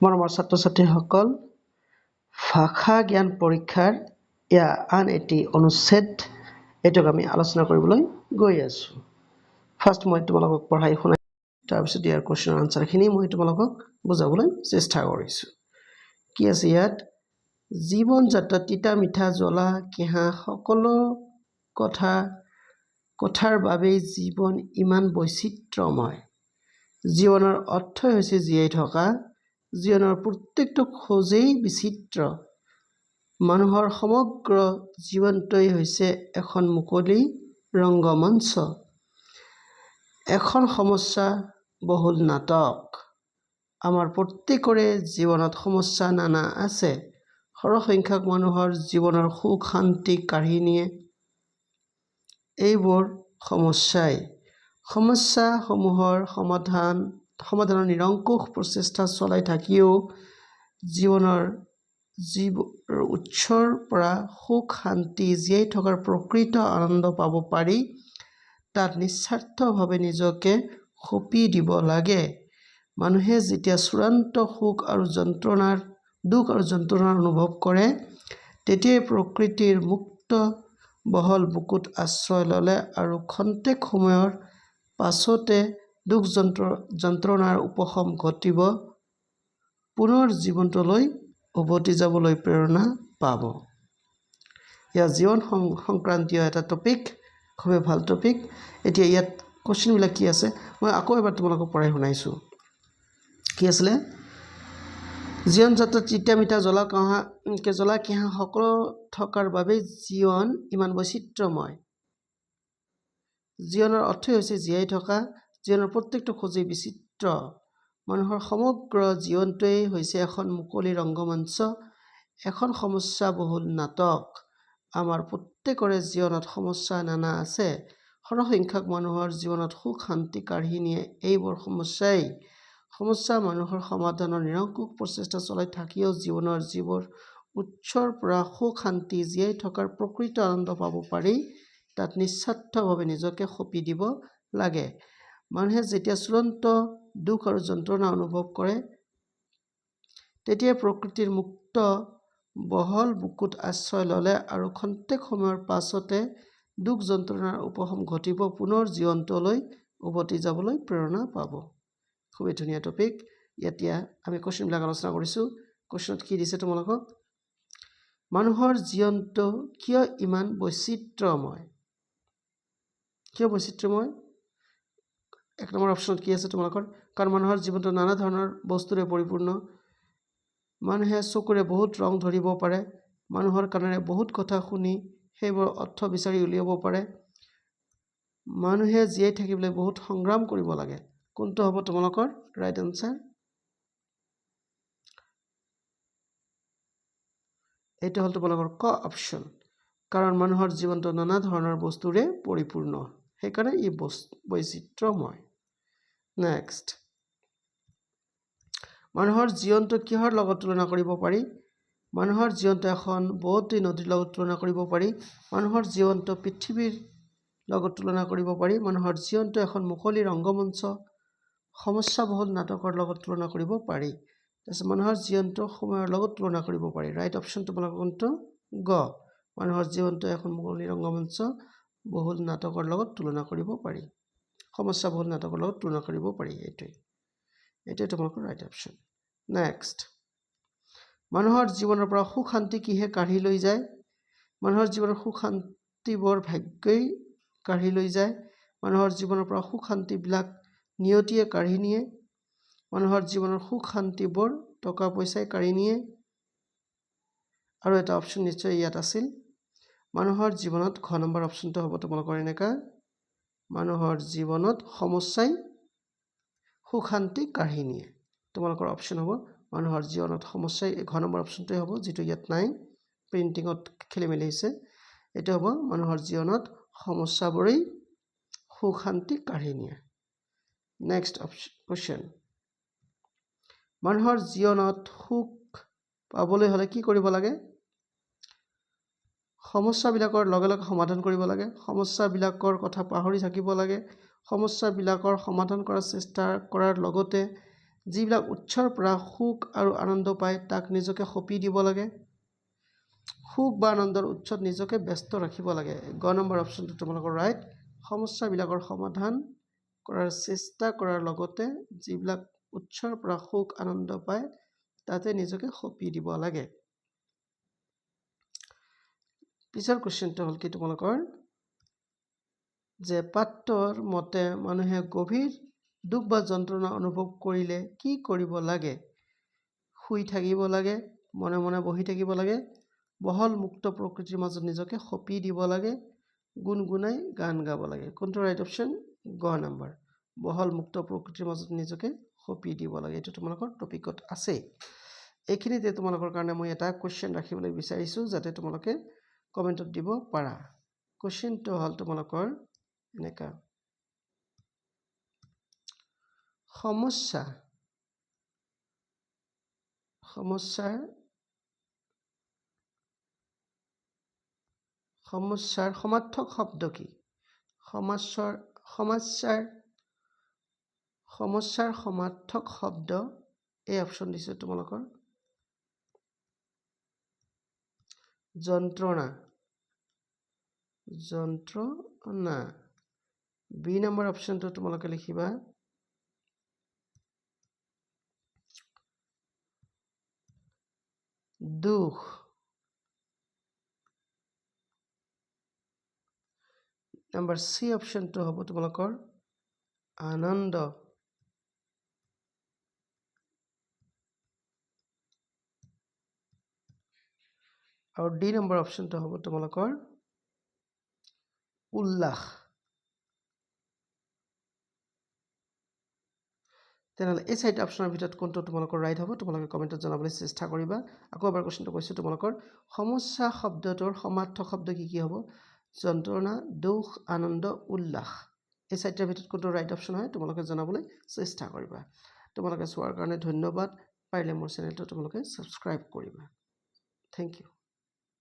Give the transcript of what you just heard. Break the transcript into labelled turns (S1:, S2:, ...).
S1: মৰমৰ ছাত্ৰ ছাত্ৰীসকল ভাষা জ্ঞান পৰীক্ষাৰ এয়া আন এটি অনুচ্ছেদ, এইটোক আমি আলোচনা কৰিবলৈ গৈ আছোঁ। ফাৰ্ষ্ট মই তোমালোকক পঢ়াই শুনাই, তাৰপিছত ইয়াৰ কুৱেশ্যনৰ আনচাৰখিনি মই তোমালোকক বুজাবলৈ চেষ্টা কৰিছোঁ। কি আছে ইয়াত? জীৱন যাত্ৰা, তিতা মিঠা জ্বলা, কেঁহা, সকলো কথা, কথাৰ বাবেই জীৱন ইমান বৈচিত্ৰ্যময়। জীৱনৰ অৰ্থই হৈছে জীয়াই থকা জীৱনৰ প্ৰত্যেকটো খোজেই বিচিত্ৰ। মানুহৰ সমগ্ৰ জীৱনটোৱেই হৈছে এখন মুকলি ৰংগমঞ্চ। এখন সমস্যা বহুল নাটক। আমাৰ প্ৰত্যেকৰে জীৱনত সমস্যা নানা আছে। সৰহসংখ্যক মানুহৰ জীৱনৰ সুখ, শান্তি কাঢ়িনিয়ে এইবোৰ সমস্যাই। সমস্যাসমূহৰ সমাধান সমাধানৰ নিৰংকুশ প্ৰচেষ্টা চলাই থাকিও জীৱনৰ জীৱ উৎসৰ পৰা সুখ, শান্তি জীয়াই থকাৰ প্ৰকৃত আনন্দ পাব পাৰি, তাত নিস্বাৰ্থভাৱে নিজকে সঁপি দিব লাগে। মানুহে যেতিয়া চূড়ান্ত সুখ আৰু যন্ত্ৰণাৰ, দুখ আৰু যন্ত্ৰণাৰ অনুভৱ কৰে, তেতিয়াই প্ৰকৃতিৰ মুক্ত বহল বুকুত আশ্ৰয় ল'লে আৰু খন্তেক সময়ৰ পাছতে দুখ যন্ত্ৰ যন্ত্ৰণাৰ উপশম ঘটিব। পুনৰ জীৱনটোলৈ উভতি যাবলৈ প্ৰেৰণা পাব। ইয়াত জীৱন সংক্ৰান্তীয় এটা টপিক খুবেই ভাল টপিক এতিয়া ইয়াত কুৱেশ্যনবিলাক কি আছে মই আকৌ এবাৰ তোমালোকক পঢ়াই শুনাইছোঁ। কি আছিলে? জীৱন যাত্ৰাত তিতা মিঠা জ্বলা কহা জ্বলা কেঁহা সকলো থকাৰ বাবেই জীৱন ইমান বৈচিত্ৰ্যময়। জীৱনৰ অৰ্থই হৈছে জীয়াই থকা জীৱনৰ প্ৰত্যেকটো খোজেই বিচিত্ৰ। মানুহৰ সমগ্ৰ জীৱনটোৱেই হৈছে এখন মুকলি ৰংগমঞ্চ এখন সমস্যা বহুল নাটক। আমাৰ প্ৰত্যেকৰে জীৱনত সমস্যা নানা আছে। সৰহসংখ্যক মানুহৰ জীৱনত সুখ শান্তি কাঢ়ি নিয়ে এইবোৰ সমস্যাই। সমস্যা মানুহৰ সমাধানৰ নিৰংকুশ প্ৰচেষ্টা চলাই থাকিও জীৱনৰ জীৱৰ উৎসৰ পৰা সুখ শান্তি জীয়াই থকাৰ প্ৰকৃত আনন্দ পাব পাৰি তাত নিস্বাৰ্থভাৱে নিজকে সঁপি দিব লাগে। মানুহে যেতিয়া চূড়ান্ত দুখ আৰু যন্ত্ৰণা অনুভৱ কৰে তেতিয়াই প্ৰকৃতিৰ মুক্ত বহল বুকুত আশ্ৰয় ল'লে আৰু খন্তেক সময়ৰ পাছতে দুখ যন্ত্ৰণাৰ উপশম ঘটিব পুনৰ জীৱনটোলৈ উভতি যাবলৈ প্ৰেৰণা পাব। খুবেই ধুনীয়া টপিক এতিয়া আমি কুৱেশ্যনবিলাক আলোচনা কৰিছোঁ। কুৱেশ্যনত কি দিছে তোমালোকক? মানুহৰ জীৱনটো কিয় ইমান বৈচিত্ৰ্যময়? কিয় বৈচিত্ৰ্যময়? এক নম্বৰ অপশ্যনত কি আছে তোমালোকৰ কাৰণ মানুহৰ জীৱনটো নানা ধৰণৰ বস্তুৰে পৰিপূৰ্ণ। মানুহে চকুৰে বহুত ৰং ধৰিব পাৰে। মানুহৰ কাণেৰে বহুত কথা শুনি সেইবোৰ অৰ্থ বিচাৰি উলিয়াব পাৰে। মানুহে জীয়াই থাকিবলৈ বহুত সংগ্ৰাম কৰিব লাগে। কোনটো হ'ব তোমালোকৰ ৰাইট এনচাৰ এইটো হ'ল তোমালোকৰ ক অপশ্যন কাৰণ মানুহৰ জীৱনটো নানা ধৰণৰ বস্তুৰে পৰিপূৰ্ণ। সেইকাৰণে ই বৈচিত্ৰ্যময়। নেক্সট মানুহৰ জীৱনটো কিহৰ লগত তুলনা কৰিব পাৰি মানুহৰ জীৱনটো এখন বহুতেই নদীৰ লগত তুলনা কৰিব পাৰি মানুহৰ জীৱনটো পৃথিৱীৰ লগত তুলনা কৰিব পাৰি মানুহৰ জীৱনটো এখন মুকলি ৰংগমঞ্চ সমস্যাবহুল নাটকৰ লগত তুলনা কৰিব পাৰি তাৰপিছত মানুহৰ জীৱনটো সময়ৰ লগত তুলনা কৰিব পাৰি ৰাইট অপশ্যন তোমালোকৰ কোনটো গ মানুহৰ জীৱনটো এখন মুকলি ৰংগমঞ্চ বহুল নাটকৰ লগত তুলনা কৰিব পাৰি সমস্যাবহুল নাটকৰ লগত তুলনা কৰিব পাৰি এইটোৱেই এইটোৱে তোমালোকৰ ৰাইট অপশ্যন নেক্সট মানুহৰ জীৱনৰ পৰা সুখ শান্তি কিহে কাঢ়ি লৈ যায়? মানুহৰ জীৱনৰ সুখ শান্তিবোৰ ভাগ্যই কাঢ়ি লৈ যায়। মানুহৰ জীৱনৰ পৰা সুখ শান্তিবিলাক নিয়তিয়ে কাঢ়ি নিয়ে। মানুহৰ জীৱনৰ সুখ শান্তিবোৰ টকা পইচাই কাঢ়ি নিয়ে। আৰু এটা অপশ্যন নিশ্চয় ইয়াত আছিল। মানুহৰ জীৱনত ঘ নম্বৰ অপশ্যনটো হ'ব তোমালোকৰ এনেকুৱা মানুহৰ জীৱনত সমস্যাই সুখ শান্তি কাঢ়ি নিয়ে তোমালোকৰ অপশ্যন হ'ব মানুহৰ জীৱনত সমস্যাই ঘৰ নম্বৰ অপশ্যনটোৱে হ'ব যিটো ইয়াত নাই প্ৰিণ্টিঙত খেলি মেলি হৈছে। এইটো হ'ব মানুহৰ জীৱনত সমস্যাবোৰেই সুখ শান্তি কাঢ়ি নিয়ে নেক্সট অপশ্যন কুৱেশ্যন মানুহৰ জীৱনত সুখ পাবলৈ হ'লে কি কৰিব লাগে? সমস্যাবিলাকৰ লগে লগে সমাধান কৰিব লাগে। সমস্যাবিলাকৰ কথা পাহৰি থাকিব লাগে। সমস্যাবিলাকৰ সমাধান কৰাৰ চেষ্টা কৰাৰ লগতে যিবিলাক উৎসৰ পৰা সুখ আৰু আনন্দ পায় তাক নিজকে সঁপি দিব লাগে। সুখ বা আনন্দৰ উৎসত নিজকে ব্যস্ত ৰাখিব লাগে। গ নম্বৰ অপশ্যনটো তোমালোকৰ ৰাইট সমস্যাবিলাকৰ সমাধান কৰাৰ চেষ্টা কৰাৰ লগতে যিবিলাক উৎসৰ পৰা সুখ আনন্দ পায় তাতে নিজকে সঁপি দিব লাগে। পিছৰ কুৱেশ্যনটো হ'ল কি তোমালোকৰ যে পাঠটোৰ মতে মানুহে গভীৰ দুখ বা যন্ত্ৰণা অনুভৱ কৰিলে কি কৰিব লাগে? শুই থাকিব লাগে মনে মনে বহি থাকিব লাগে বহল মুক্ত প্ৰকৃতিৰ মাজত নিজকে সঁপি দিব লাগে গুণগুণাই গান গাব লাগে। কোনটো ৰাইট অপশ্যন গ নাম্বাৰ বহল মুক্ত প্ৰকৃতিৰ মাজত নিজকে সঁপি দিব লাগে। এইটো তোমালোকৰ টপিকত আছেই। এইখিনিতে তোমালোকৰ কাৰণে মই এটা কুৱেশ্যন ৰাখিবলৈ বিচাৰিছোঁ যাতে তোমালোকে কমেণ্টত দিব পাৰা। কুৱেশ্যনটো হ'ল তোমালোকৰ এনেকুৱা সমস্যা। সমস্যাৰ সমস্যাৰ সমাৰ্থক শব্দ কি? সমস্যাৰ সমস্যাৰ সমস্যাৰ সমাৰ্থক শব্দ এই অপশ্যন দিছোঁ তোমালোকৰ। যন্ত্ৰণা যন্ত্ৰণা বি নম্বৰ অপশ্যনটো তোমালোকে লিখিবা। দুখ। নাম্বাৰ চি অপশ্যনটো হ'ব তোমালোকৰ আনন্দ। আৰু ডি নম্বৰ অপশ্যনটো হ'ব তোমালোকৰ উল্লাস তেনেহ'লে এই চাৰিটা অপশ্যনৰ ভিতৰত কোনটো তোমালোকৰ ৰাইট হ'ব তোমালোকে কমেণ্টত জনাবলৈ চেষ্টা কৰিবা। আকৌ এবাৰ কুৱেশ্যনটো কৈছোঁ তোমালোকৰ সমস্যা শব্দটোৰ সমাৰ্থক শব্দ কি কি হ'ব? যন্ত্ৰণা দুখ আনন্দ উল্লাস। এই চাৰিটাৰ ভিতৰত কোনটো ৰাইট অপশ্যন হয় তোমালোকে জনাবলৈ চেষ্টা কৰিবা। তোমালোকে চোৱাৰ কাৰণে ধন্যবাদ। পাৰিলে মোৰ চেনেলটো তোমালোকে ছাবস্ক্ৰাইব কৰিবা। Thank U